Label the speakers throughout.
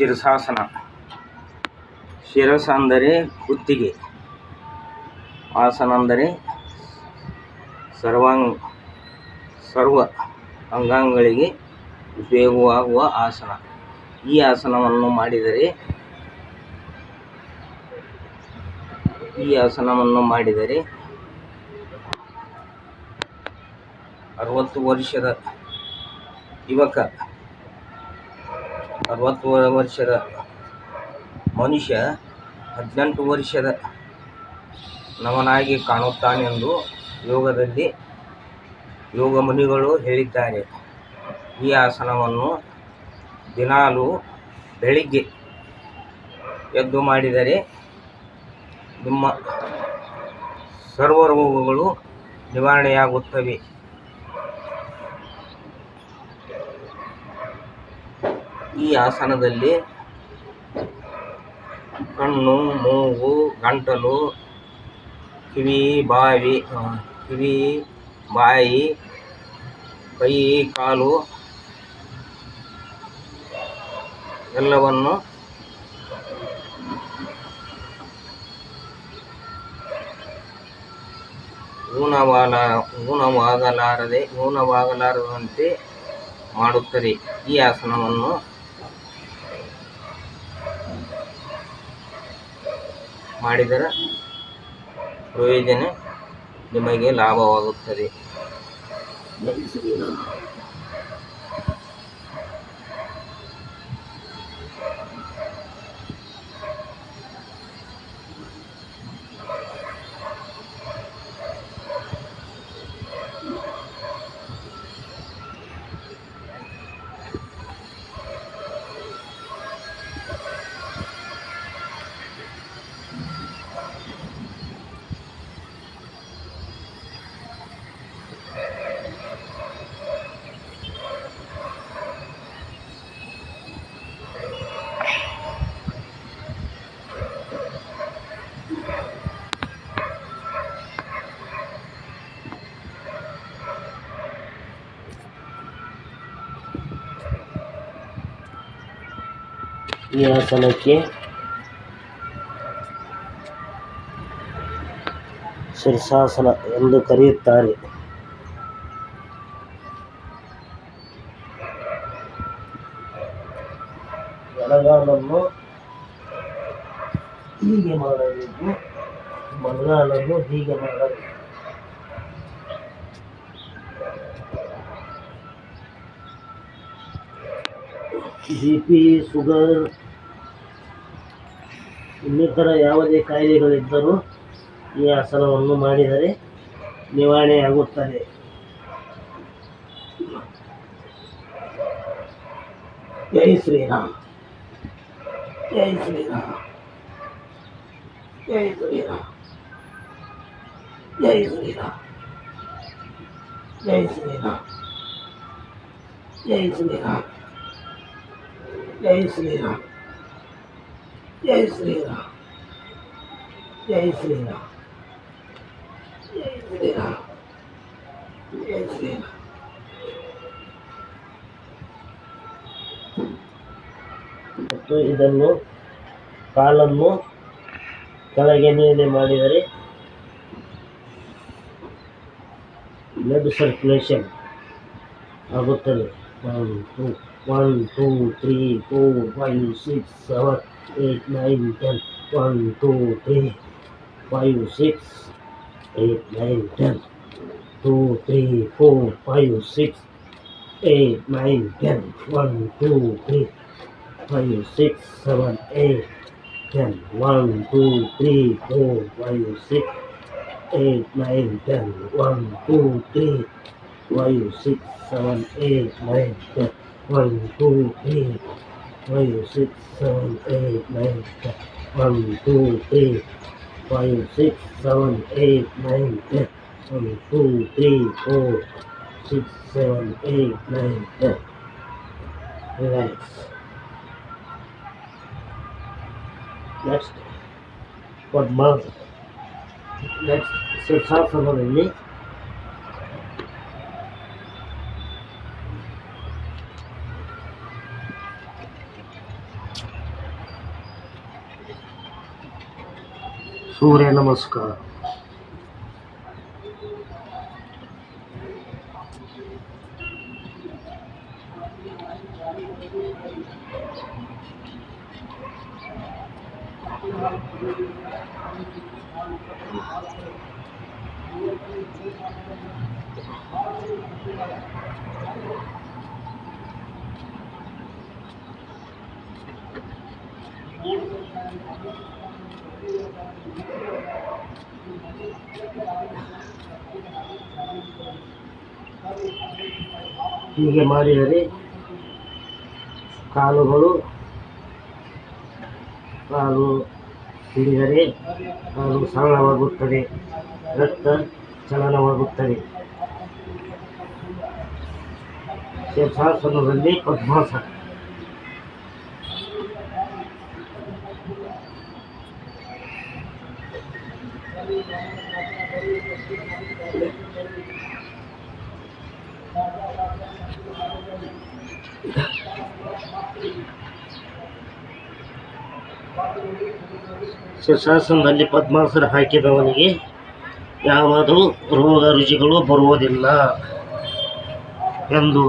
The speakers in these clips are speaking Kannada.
Speaker 1: ಶಿರಸಾಸನ. ಶಿರಸ ಅಂದರೆ ಕುತ್ತಿಗೆ ಆಸನ ಅಂದರೆ ಸರ್ವಾಂಗ, ಸರ್ವ ಅಂಗಾಂಗಗಳಿಗೆ ಉಪಯೋಗವಾಗುವ ಆಸನ. ಈ ಆಸನವನ್ನು ಮಾಡಿದರೆ, ಈ ಆಸನವನ್ನು ಮಾಡಿದರೆ ಅರವತ್ತು ವರ್ಷದ ಯುವಕ ಅರವತ್ತು ವರ್ಷದ ಮನುಷ್ಯ, ಹದಿನೆಂಟು ವರ್ಷದ ನವನಾಗಿ ಕಾಣುತ್ತಾನೆಂದು ಯೋಗದಲ್ಲಿ ಯೋಗ ಮುನಿಗಳು ಹೇಳಿದ್ದಾರೆ. ಈ ಆಸನವನ್ನು ದಿನಾಲೂ ಬೆಳಿಗ್ಗೆ ಎದ್ದು ಮಾಡಿದರೆ ನಿಮ್ಮ ಸರ್ವ ರೋಗಗಳು ನಿವಾರಣೆಯಾಗುತ್ತವೆ. ಈ ಆಸನದಲ್ಲಿ ಕಣ್ಣು, ಮೂಗು, ಗಂಟಲು, ಕಿವಿ, ಬಾವಿ ಕಿವಿ, ಬಾಯಿ, ಕೈ, ಕಾಲು ಎಲ್ಲವನ್ನು ಊನವಾಲ, ಊನವಾಗಲಾರದೆ, ಊನವಾಗಲಾರದಂತೆ ಮಾಡುತ್ತದೆ. ಈ ಆಸನವನ್ನು ಮಾಡಿದರೆ ಪ್ರಯೋಜನ ನಿಮಗೆ ಲಾಭವಾಗುತ್ತದೆ.
Speaker 2: ಈ ಆಸನಕ್ಕೆ ಶೀರ್ಷಾಸನ ಎಂದು ಕರೆಯುತ್ತಾರೆ. ಎಡಗಾಲನ್ನು ಹೀಗೆ ಮಾಡಬೇಕು. ಬಲಗಾಲನ್ನು ಹೀಗೆ ಮಾಡಬೇಕು. ಬಿ ಪಿ ಶುಗರ್ ಇನ್ನಿತರ ಯಾವುದೇ ಕಾಯಿಲೆಗಳಿದ್ದರೂ ಈ ಆಸನವನ್ನು ಮಾಡಿದರೆ ನಿವಾರಣೆಯಾಗುತ್ತದೆ ಜೈ ಶ್ರೀರಾಮ್. ಜೈ ಶ್ರೀರಾಮ್. ಜೈ ಶ್ರೀರಾಮ್. ಜೈ ಶ್ರೀರಾಮ್. ಜೈ ಶ್ರೀರಾಮ್. ಜೈ ಶ್ರೀರಾಮ್. ಜೈ ಶ್ರೀರಾಮ್. जय ಶ್ರೀರಾಮ್ राम ಶ್ರೀರಾಮ್ श्री राम जय श्री ಮತ್ತು ಇದನ್ನು ಕಾಲನ್ನು ಕೆಳಗೆ ನೇನೆ ಮಾಡಿದರೆ ಬ್ಲಡ್ ಸರ್ಕ್ಯುಲೇಷನ್ ಆಗುತ್ತದೆ. One two one two three four five six seven eight, nine, ten. One, two, three, five, six, eight, nine, ten. Two, three, four, five, six, eight, nine, ten. One, two, three, five, six, seven, eight, ten. One, two, three, four, five, six, eight, nine, ten. One, two, three, five, six, seven, eight, nine, ten. One, two, three five, six, seven, eight, nine, ten. One, two, three, five, six, seven, eight, nine, ten. One, two, three, four, six, seven, eight, nine, ten. Relax. Next, Padmasana. Surya Namaskar Thank you. ಹೀಗೆ ಮಾಡಿದರೆ ಕಾಲುಗಳು ಕಾಲು ಹಿಡಿದರೆ ಕಾಲು ಸರಳವಾಗುತ್ತದೆ ರಕ್ತ ಚಲನವಾಗುತ್ತದೆ. ಶಾಸನದಲ್ಲಿ ಪದ್ಮಾಸನ. ಶೀರ್ಷಾಸನದಲ್ಲಿ ಪದ್ಮಾಸನ ಹಾಕಿದವನಿಗೆ ಯಾವುದು ರೋಗ ರುಚಿಗಳು ಬರುವುದಿಲ್ಲ ಎಂದು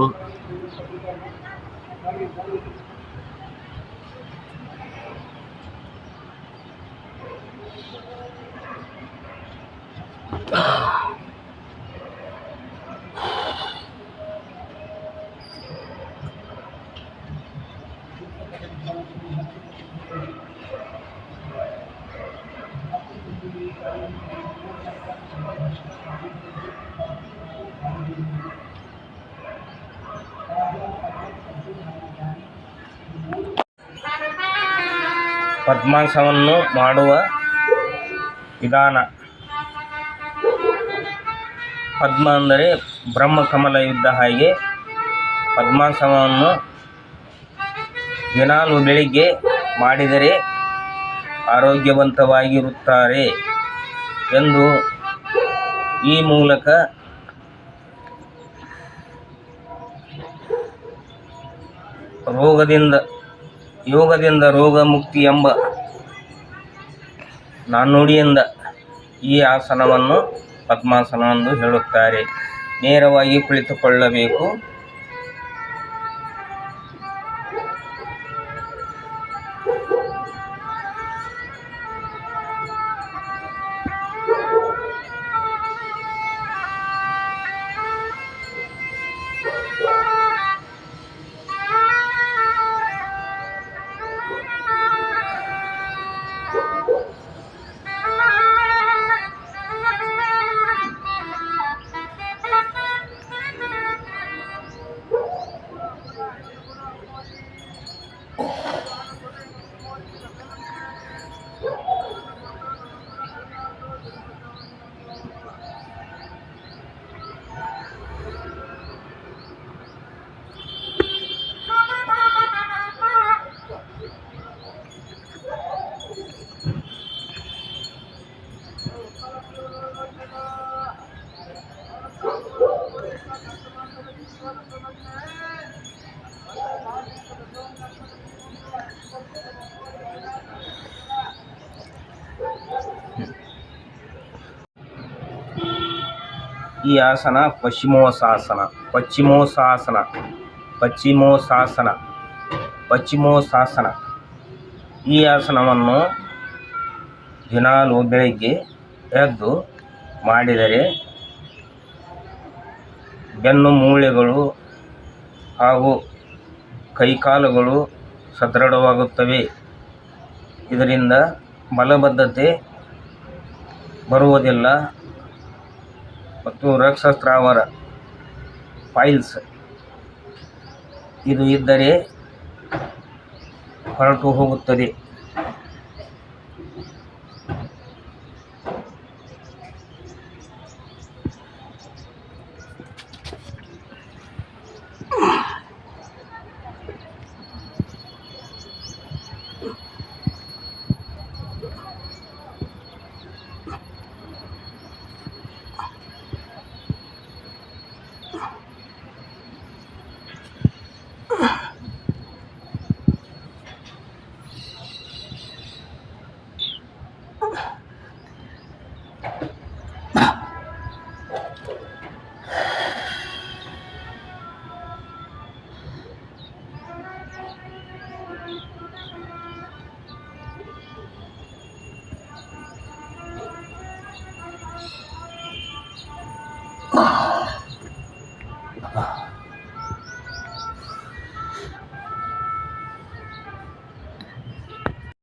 Speaker 1: ಪದ್ಮಾಸನವನ್ನು ಮಾಡುವ ವಿಧಾನ. ಪದ್ಮ ಅಂದರೆ ಬ್ರಹ್ಮಕಮಲ ಇದ್ದ ಹಾಗೆ ಪದ್ಮಾಸನವನ್ನು ದಿನಾಲು ಬೆಳಿಗ್ಗೆ ಮಾಡಿದರೆ ಆರೋಗ್ಯವಂತವಾಗಿರುತ್ತಾರೆ ಎಂದು ಈ ಮೂಲಕ ರೋಗದಿಂದ, ಯೋಗದಿಂದ ರೋಗ ಮುಕ್ತಿ ಎಂಬ ನಾಣ್ಣುಡಿಯಿಂದ ಈ ಆಸನವನ್ನು ಪದ್ಮಾಸನ ಎಂದು ಹೇಳುತ್ತಾರೆ. ನೇರವಾಗಿ ಕುಳಿತುಕೊಳ್ಳಬೇಕು. ಈ ಆಸನ ಪಶ್ಚಿಮೋಸಾಸನ ಪಶ್ಚಿಮೋಸಾಸನ ಪಶ್ಚಿಮೋಸಾಸನ ಪಶ್ಚಿಮೋಸಾಸನ. ಈ ಆಸನವನ್ನು ದಿನಾಲು ಬೆಳಗ್ಗೆ ಎದ್ದು ಮಾಡಿದರೆ ಬೆನ್ನು ಮೂಳೆಗಳು ಹಾಗೂ ಕೈಕಾಲುಗಳು ಸದೃಢವಾಗುತ್ತವೆ. ಇದರಿಂದ ಮಲಬದ್ಧತೆ ಬರುವುದಿಲ್ಲ. ಮತ್ತು ರಕ್ಷಸ್ರಾವರ ಫೈಲ್ಸ್ ಇದು ಇದ್ದರೆ ಹೊರಟು ಹೋಗುತ್ತದೆ.